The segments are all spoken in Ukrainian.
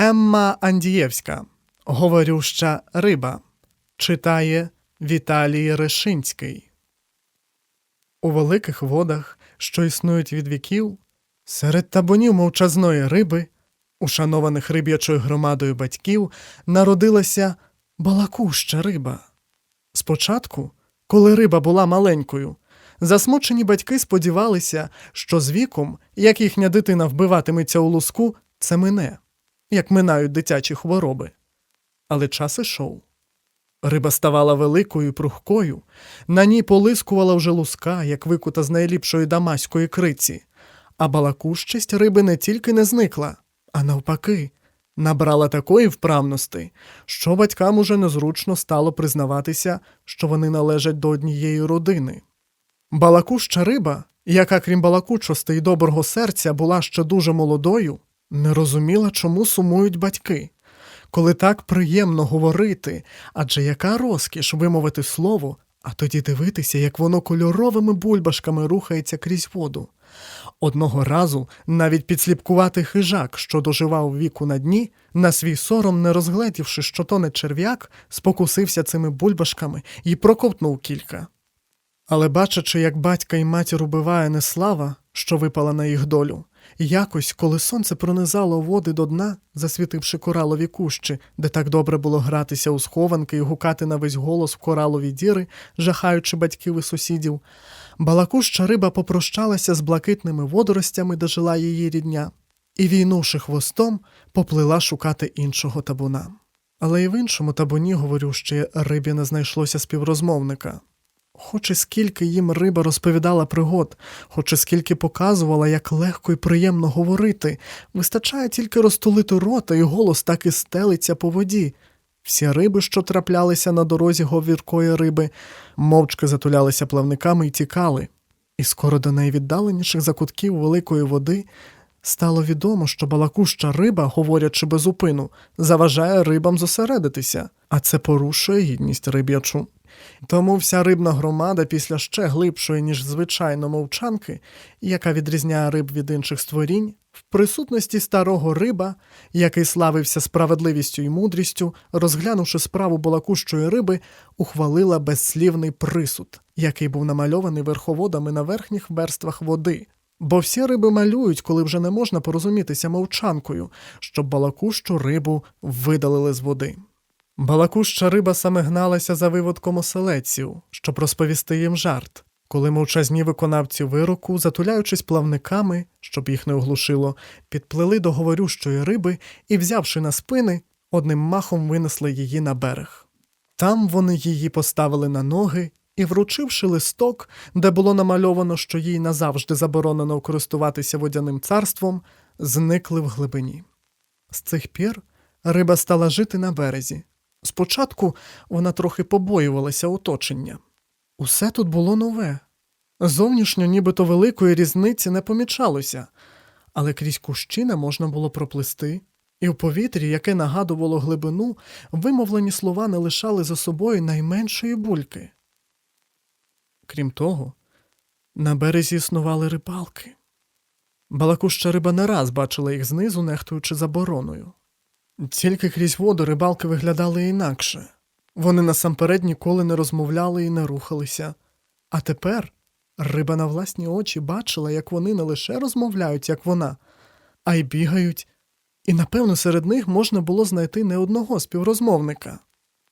Емма Андієвська. Говорюща риба. Читає Віталій Решинський. У великих водах, що існують від віків, серед табунів мовчазної риби, ушанованих риб'ячою громадою батьків, народилася балакуща риба. Спочатку, коли риба була маленькою, засмучені батьки сподівалися, що з віком, як їхня дитина вбиватиметься у луску, це мине, як минають дитячі хвороби. Але час ішов. Риба ставала великою прухкою, на ній полискувала вже луска, як викута з найліпшої дамаської криці, а балакущість риби не тільки не зникла, а навпаки, набрала такої вправності, що батькам уже незручно стало признаватися, що вони належать до однієї родини. Балакуща риба, яка, крім балакучости й доброго серця, була ще дуже молодою, не розуміла, чому сумують батьки. Коли так приємно говорити, адже яка розкіш вимовити слово, а тоді дивитися, як воно кольоровими бульбашками рухається крізь воду. Одного разу навіть підсліпкуватий хижак, що доживав віку на дні, на свій сором, не розгледівши, що то не черв'як, спокусився цими бульбашками і проковтнув кілька. Але бачачи, як батька і матір убиває неслава, що випала на їх долю, якось, коли сонце пронизало води до дна, засвітивши коралові кущі, де так добре було гратися у схованки і гукати на весь голос в коралові діри, жахаючи батьків і сусідів, балакуща риба попрощалася з блакитними водоростями, де жила її рідня, і, війнувши хвостом, поплила шукати іншого табуна. Але і в іншому табуні, говорю, ще рибі не знайшлося співрозмовника. Хоч і скільки їм риба розповідала пригод, хоч і скільки показувала, як легко і приємно говорити, вистачає тільки розтулити рота, і голос так і стелиться по воді. Всі риби, що траплялися на дорозі говіркої риби, мовчки затулялися плавниками і тікали. І скоро до найвіддаленіших закутків великої води стало відомо, що балакуща риба, говорячи без упину, заважає рибам зосередитися, а це порушує гідність риб'ячу. Тому вся рибна громада після ще глибшої, ніж звичайно мовчанки, яка відрізняє риб від інших створінь, в присутності старого риба, який славився справедливістю і мудрістю, розглянувши справу балакущої риби, ухвалила безслівний присуд, який був намальований верховодами на верхніх верствах води. Бо всі риби малюють, коли вже не можна порозумітися мовчанкою, щоб балакущу рибу видалили з води. Балакуща риба саме гналася за виводком оселедців, щоб розповісти їм жарт, коли мовчазні виконавці вироку, затуляючись плавниками, щоб їх не оглушило, підплили до говорющої риби і, взявши на спини, одним махом винесли її на берег. Там вони її поставили на ноги і, вручивши листок, де було намальовано, що їй назавжди заборонено користуватися водяним царством, зникли в глибині. З цих пір риба стала жити на березі. Спочатку вона трохи побоювалася оточення. Усе тут було нове. Зовнішньо нібито великої різниці не помічалося, але крізь кущі не можна було проплисти, і в повітрі, яке нагадувало глибину, вимовлені слова не лишали за собою найменшої бульки. Крім того, на березі існували рибалки. Балакуща риба не раз бачила їх знизу, нехтуючи забороною. Тільки крізь воду рибалки виглядали інакше. Вони насамперед ніколи не розмовляли і не рухалися. А тепер риба на власні очі бачила, як вони не лише розмовляють, як вона, а й бігають, і напевно серед них можна було знайти не одного співрозмовника.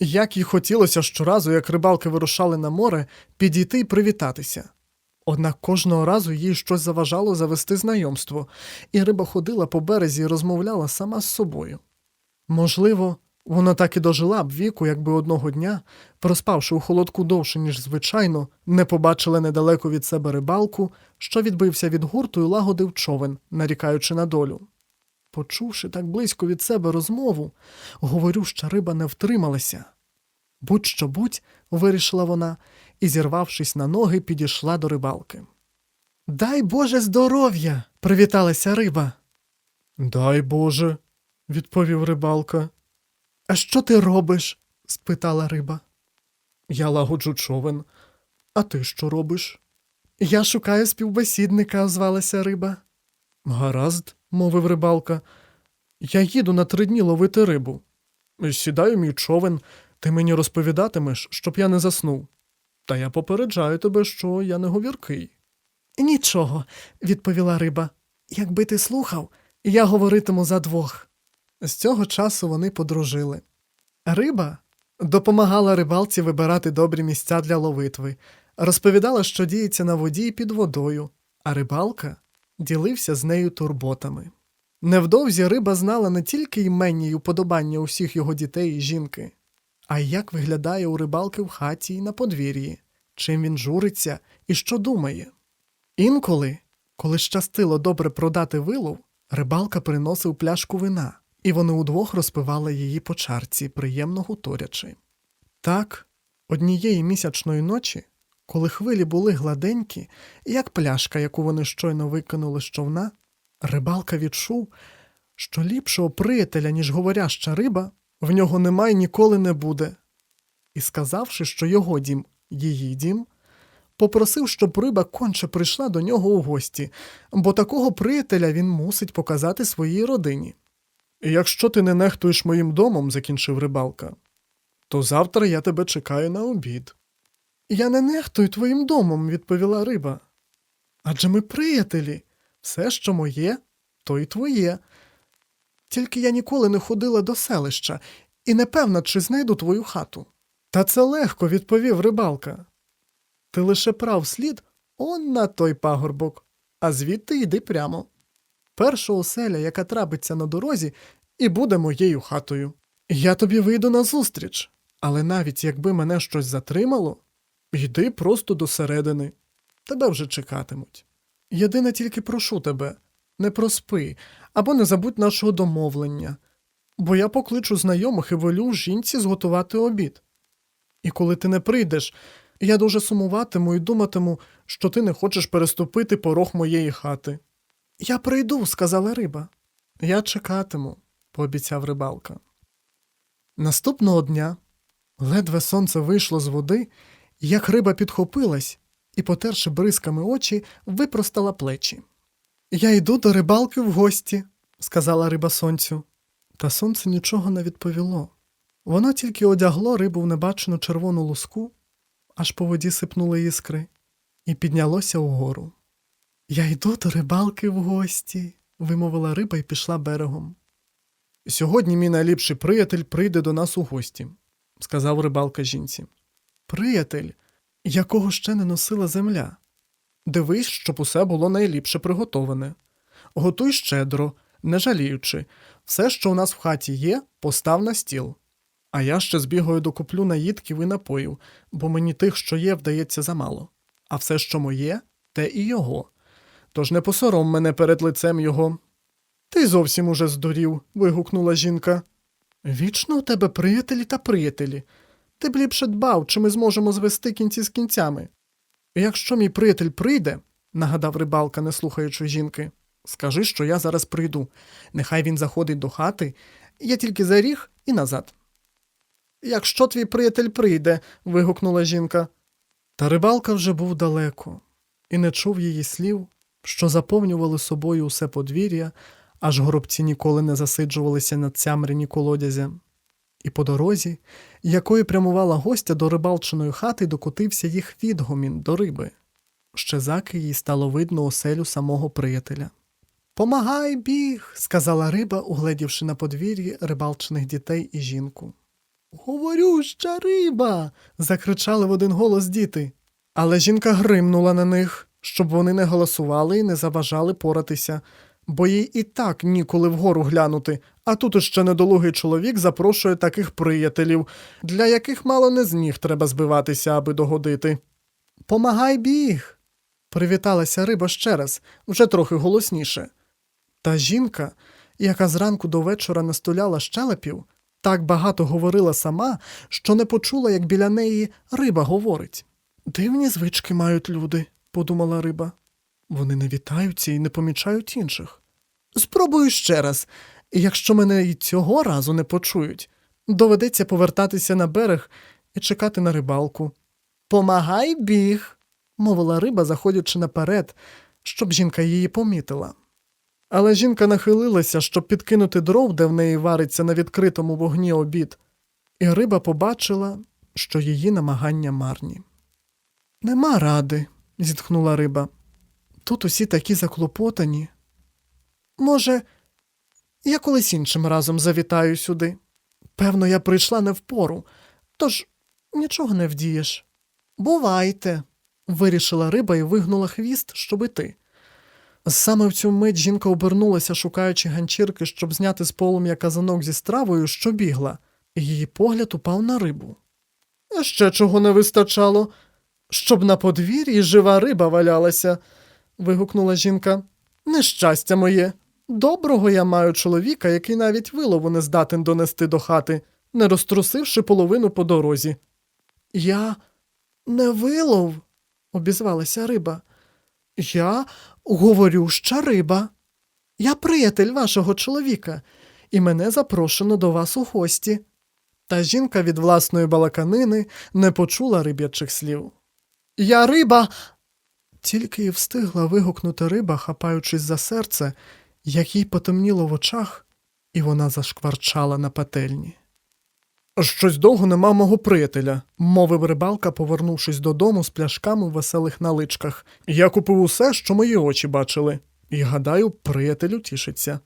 Як їй хотілося щоразу, як рибалки вирушали на море, підійти і привітатися. Однак кожного разу їй щось заважало завести знайомство, і риба ходила по березі і розмовляла сама з собою. Можливо, вона так і дожила б віку, якби одного дня, проспавши у холодку довше, ніж звичайно, не побачила недалеко від себе рибалку, що відбився від гурту і лагодив човен, нарікаючи на долю. Почувши так близько від себе розмову, говорюща риба не втрималася. Будь що будь, вирішила вона і, зірвавшись на ноги, підійшла до рибалки. Дай Боже здоров'я! привіталася риба. Дай Боже, відповів рибалка. А що ти робиш? спитала риба. Я лагоджу човен. А ти що робиш? Я шукаю співбесідника, озвалася риба. Гаразд, мовив рибалка. Я їду на три дні ловити рибу. Сідаю мій човен, ти мені розповідатимеш, щоб я не заснув. Та я попереджаю тебе, що я не говіркий. Нічого, відповіла риба. Якби ти слухав, я говоритиму за двох. З цього часу вони подружили. Риба допомагала рибалці вибирати добрі місця для ловитви, розповідала, що діється на воді і під водою, а рибалка ділився з нею турботами. Невдовзі риба знала не тільки іменні й уподобання усіх його дітей і жінки, а й як виглядає у рибалки в хаті і на подвір'ї, чим він журиться і що думає. Інколи, коли щастило добре продати вилов, рибалка приносив пляшку вина, і вони удвох розпивали її по чарці, приємно гуторячи. Так, однієї місячної ночі, коли хвилі були гладенькі, як пляшка, яку вони щойно викинули з човна, рибалка відчув, що ліпшого приятеля, ніж говоряща риба, в нього немає ніколи не буде. І сказавши, що його дім її дім, попросив, щоб риба конче прийшла до нього у гості, бо такого приятеля він мусить показати своїй родині. Якщо ти не нехтуєш моїм домом, закінчив рибалка, то завтра я тебе чекаю на обід. Я не нехтую твоїм домом, відповіла риба. Адже ми приятелі, все, що моє, то й твоє. Тільки я ніколи не ходила до селища і не певна, чи знайду твою хату. Та це легко, відповів рибалка. Ти лише прав слід он на той пагорбок, а звідти йди прямо. Перша оселя, яка трапиться на дорозі, і буде моєю хатою. Я тобі вийду назустріч, але навіть якби мене щось затримало, йди просто до середини. Тебе вже чекатимуть. Єдине тільки прошу тебе, не проспи або не забудь нашого домовлення, бо я покличу знайомих і волю жінці зготувати обід. І коли ти не прийдеш, я дуже сумуватиму і думатиму, що ти не хочеш переступити порог моєї хати. Я прийду, сказала риба. Я чекатиму, пообіцяв рибалка. Наступного дня ледве сонце вийшло з води, як риба підхопилась і, потерши бризками очі, випростала плечі. Я йду до рибалки в гості, сказала риба сонцю. Та сонце нічого не відповіло. Воно тільки одягло рибу в небачену червону луску, аж по воді сипнули іскри, і піднялося угору. Я йду до рибалки в гості, вимовила риба і пішла берегом. Сьогодні мій найліпший приятель прийде до нас у гості, сказав рибалка жінці. Приятель, якого ще не носила земля. Дивись, щоб усе було найліпше приготоване. Готуй щедро, не жаліючи, все, що у нас в хаті є, постав на стіл. А я ще збігаю докуплю наїдків і напоїв, бо мені тих, що є, вдається замало. А все, що моє, те і його. Тож не посором мене перед лицем його. Ти зовсім уже здурів. вигукнула жінка. Вічно у тебе приятелі та приятелі. Ти б ліпше дбав, чи ми зможемо звести кінці з кінцями. Якщо мій приятель прийде, нагадав рибалка, не слухаючи жінки, скажи, що я зараз прийду. Нехай він заходить до хати, я тільки за ріг і назад. Якщо твій приятель прийде, вигукнула жінка. Та рибалка вже був далеко і не чув її слів, що заповнювали собою усе подвір'я, аж горобці ніколи не засиджувалися на цямряні колодязя. І по дорозі, якою прямувала гостя до рибалчиної хати, докотився їх відгомін до риби. Ще заки їй стало видно оселю самого приятеля. Помагай, біг, сказала риба, угледівши на подвір'ї рибалчиних дітей і жінку. Говорюща риба. закричали в один голос діти. Але жінка гримнула на них, щоб вони не голосували і не заважали поратися, бо їй і так ніколи вгору глянути, а тут іще недолугий чоловік запрошує таких приятелів, для яких мало не з ніг треба збиватися, аби догодити. Помагай біг. привіталася риба ще раз, вже трохи голосніше. Та жінка, яка зранку до вечора настуляла щелепів, так багато говорила сама, що не почула, як біля неї риба говорить. Дивні звички мають люди, подумала риба. Вони не вітаються і не помічають інших. Спробую ще раз, якщо мене і цього разу не почують, доведеться повертатися на берег і чекати на рибалку. Помагай біг, мовила риба, заходячи наперед, щоб жінка її помітила. Але жінка нахилилася, щоб підкинути дров, де в неї вариться на відкритому вогні обід, і риба побачила, що її намагання марні. Нема ради, зітхнула риба. Тут усі такі заклопотані. Може, я колись іншим разом завітаю сюди. Певно, я прийшла не впору, тож нічого не вдієш. Бувайте, вирішила риба і вигнула хвіст, щоб іти. Саме в цю мить жінка обернулася, шукаючи ганчірки, щоб зняти з полум'я казанок зі стравою, що бігла, її погляд упав на рибу. Ще чого не вистачало, щоб на подвір'ї жива риба валялася, вигукнула жінка. Нещастя моє. Доброго я маю чоловіка, який навіть вилову не здатен донести до хати, не розтрусивши половину по дорозі. Я не вилов, обізвалася риба. Я говорюща риба. Я приятель вашого чоловіка, і мене запрошено до вас у гості. Та жінка від власної балаканини не почула риб'ячих слів. Я риба. Тільки й встигла вигукнути риба, хапаючись за серце, як їй потемніло в очах, і вона зашкварчала на пательні. Щось довго нема мого приятеля, мовив рибалка, повернувшись додому з пляшками в веселих наличках. Я купив усе, що мої очі бачили, і гадаю, приятелю тішиться.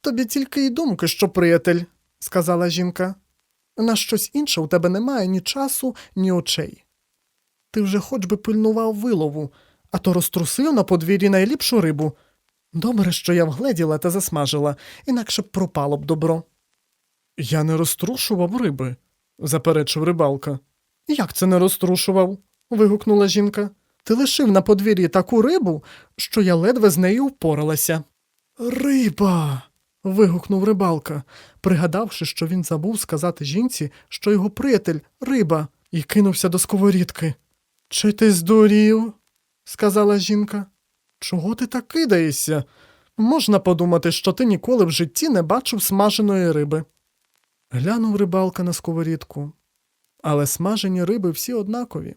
Тобі тільки й думки, що приятель, сказала жінка. На щось інше у тебе немає ні часу, ні очей. Ти вже хоч би пильнував вилову, а то розтрусив на подвір'ї найліпшу рибу. Добре, що я вгледіла та засмажила, інакше б пропало б добро. Я не розтрушував риби, заперечив рибалка. Як це не розтрушував? вигукнула жінка. Ти лишив на подвір'ї таку рибу, що я ледве з нею впоралася. Риба. вигукнув рибалка, пригадавши, що він забув сказати жінці, що його приятель риба, і кинувся до сковорідки. Чи ти здурів? Сказала жінка. Чого ти так кидаєшся? Можна подумати, що ти ніколи в житті не бачив смаженої риби. Глянув рибалка на сковорідку, але смажені риби всі однакові.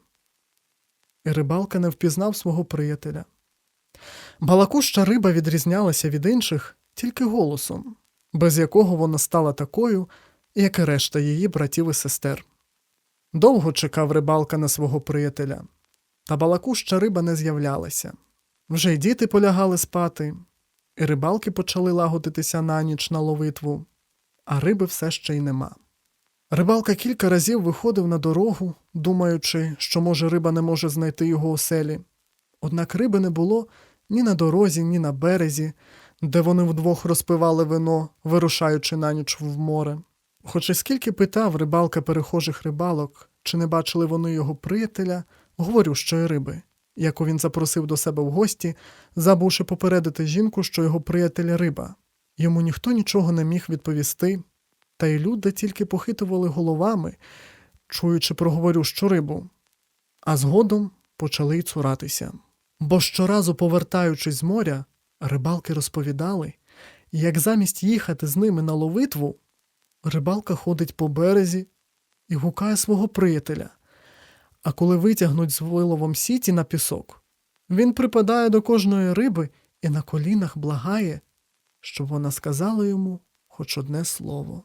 І рибалка не впізнав свого приятеля. Балакуща риба відрізнялася від інших тільки голосом, без якого вона стала такою, як і решта її братів і сестер. Довго чекав рибалка на свого приятеля, та балакуща риба не з'являлася. Вже й діти полягали спати, і рибалки почали лагодитися на ніч на ловитву, а риби все ще й нема. Рибалка кілька разів виходив на дорогу, думаючи, що, може, риба не може знайти його оселі. Однак риби не було ні на дорозі, ні на березі, де вони вдвох розпивали вино, вирушаючи на ніч в море. Хоч і скільки питав рибалка перехожих рибалок, чи не бачили вони його приятеля, говорю, що й риби, яку він запросив до себе в гості, забувши попередити жінку, що його приятель риба. Йому ніхто нічого не міг відповісти, та й люди тільки похитували головами, чуючи про говорющу рибу, а згодом почали й цуратися. Бо щоразу, повертаючись з моря, рибалки розповідали, як замість їхати з ними на ловитву, рибалка ходить по березі і гукає свого приятеля. А коли витягнуть з виловом сіті на пісок, він припадає до кожної риби і на колінах благає, щоб вона сказала йому хоч одне слово.